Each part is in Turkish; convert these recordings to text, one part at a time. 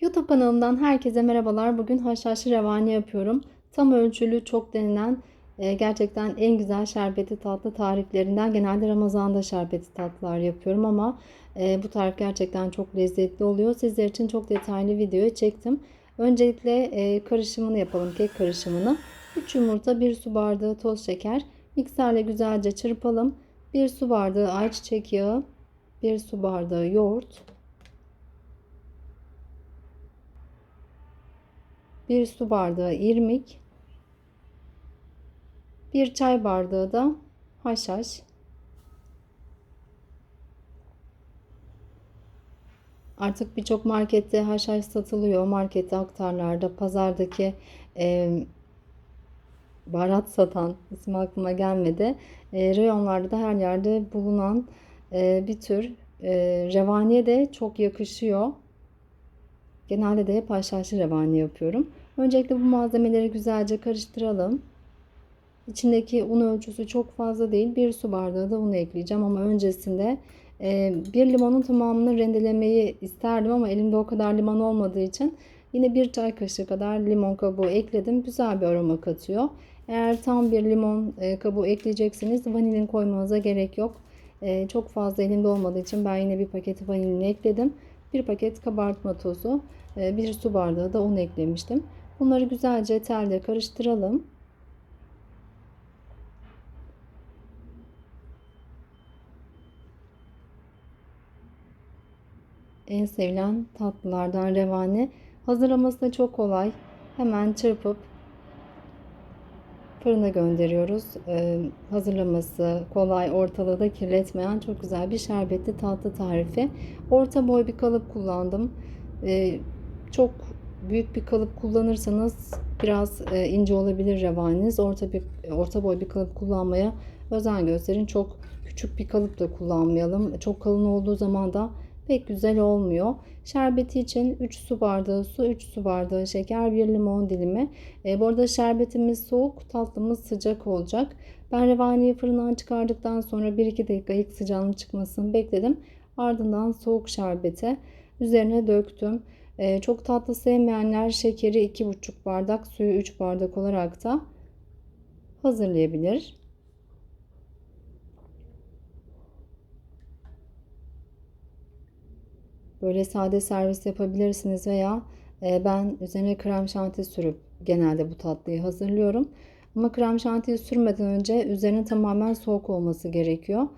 YouTube kanalımdan herkese merhabalar. Bugün haşhaşlı revani yapıyorum. Tam ölçülü çok denilen e, gerçekten en güzel şerbeti tatlı tariflerinden. Genelde Ramazan'da şerbeti tatlılar yapıyorum ama e, bu tarif gerçekten çok lezzetli oluyor. Sizler için çok detaylı video çektim. Öncelikle e, karışımını yapalım. Kek karışımını. 3 yumurta, 1 su bardağı toz şeker. Mikserle güzelce çırpalım. 1 su bardağı ayçiçek yağı, 1 su bardağı yoğurt, 1 su bardağı irmik, 1 çay bardağı da haşhaş. Artık birçok markette haşhaş satılıyor. Markette, aktarlarda, pazardaki e, baharat satan ismi aklıma gelmedi. E, reyonlarda da her yerde bulunan e, bir tür e, revaniye de çok yakışıyor. Genelde de hep haşhaşlı revani yapıyorum. Öncelikle bu malzemeleri güzelce karıştıralım. İçindeki un ölçüsü çok fazla değil. Bir su bardağı da un ekleyeceğim ama öncesinde e, bir limonun tamamını rendelemeyi isterdim ama elimde o kadar limon olmadığı için yine bir çay kaşığı kadar limon kabuğu ekledim. Güzel bir aroma katıyor. Eğer tam bir limon e, kabuğu ekleyecekseniz vanilin koymanıza gerek yok. E, çok fazla elimde olmadığı için ben yine bir paket vanilini ekledim. Bir paket kabartma tozu, bir su bardağı da un eklemiştim. Bunları güzelce telde karıştıralım. En sevilen tatlılardan revani. Hazırlaması da çok kolay. Hemen çırpıp fırına gönderiyoruz. Ee, hazırlaması kolay, ortalığı da kirletmeyen çok güzel bir şerbetli tatlı tarifi. Orta boy bir kalıp kullandım. Ee, çok büyük bir kalıp kullanırsanız biraz e, ince olabilir revaniniz. Orta bir orta boy bir kalıp kullanmaya özen gösterin. Çok küçük bir kalıp da kullanmayalım. Çok kalın olduğu zaman da pek güzel olmuyor. Şerbeti için 3 su bardağı su, 3 su bardağı şeker, 1 limon dilimi. E, bu arada şerbetimiz soğuk, tatlımız sıcak olacak. Ben revaniyi fırından çıkardıktan sonra 1-2 dakika ilk sıcağının çıkmasını bekledim. Ardından soğuk şerbeti üzerine döktüm. E, çok tatlı sevmeyenler şekeri 2,5 bardak, suyu 3 bardak olarak da hazırlayabilir. Böyle sade servis yapabilirsiniz veya e, ben üzerine krem şanti sürüp genelde bu tatlıyı hazırlıyorum. Ama krem şantiyi sürmeden önce üzerine tamamen soğuk olması gerekiyor.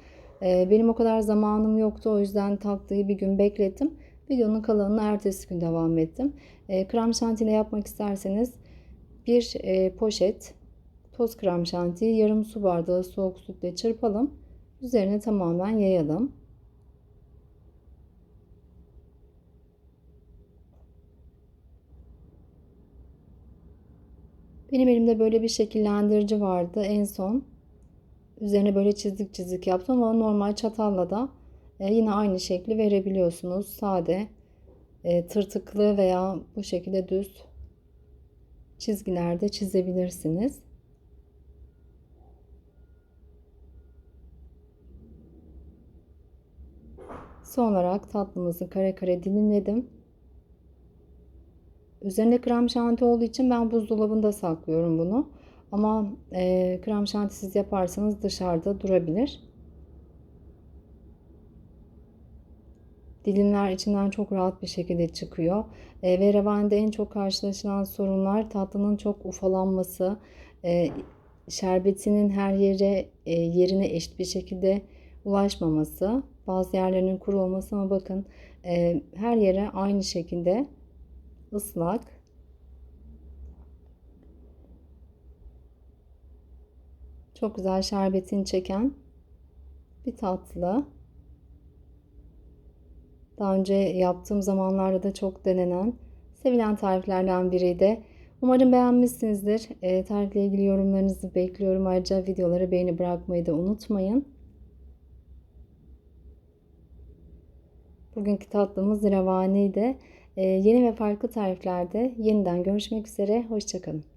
E, benim o kadar zamanım yoktu o yüzden tatlıyı bir gün beklettim. Videonun kalanını ertesi gün devam ettim. E, krem şanti ile yapmak isterseniz bir poşet toz krem şantiyi yarım su bardağı soğuk sütle çırpalım. Üzerine tamamen yayalım. Benim elimde böyle bir şekillendirici vardı en son. Üzerine böyle çizik çizik yaptım ama normal çatalla da e, yine aynı şekli verebiliyorsunuz. Sade, e, tırtıklı veya bu şekilde düz çizgilerde çizebilirsiniz. Son olarak tatlımızı kare kare dilimledim. Üzerinde krem şanti olduğu için ben buzdolabında saklıyorum bunu. Ama e, krem şantisiz yaparsanız dışarıda durabilir. Dilimler içinden çok rahat bir şekilde çıkıyor. E, ve revanede en çok karşılaşılan sorunlar tatlının çok ufalanması, e, şerbetinin her yere e, yerine eşit bir şekilde ulaşmaması, bazı yerlerinin kuru olması ama bakın e, her yere aynı şekilde ıslak. Çok güzel şerbetini çeken bir tatlı. Daha önce yaptığım zamanlarda da çok denenen, sevilen tariflerden biriydi. Umarım beğenmişsinizdir. E, tarifle ilgili yorumlarınızı bekliyorum. Ayrıca videoları beğeni bırakmayı da unutmayın. Bugünkü tatlımız revaniydi. Ee, yeni ve farklı tariflerde yeniden görüşmek üzere. Hoşçakalın.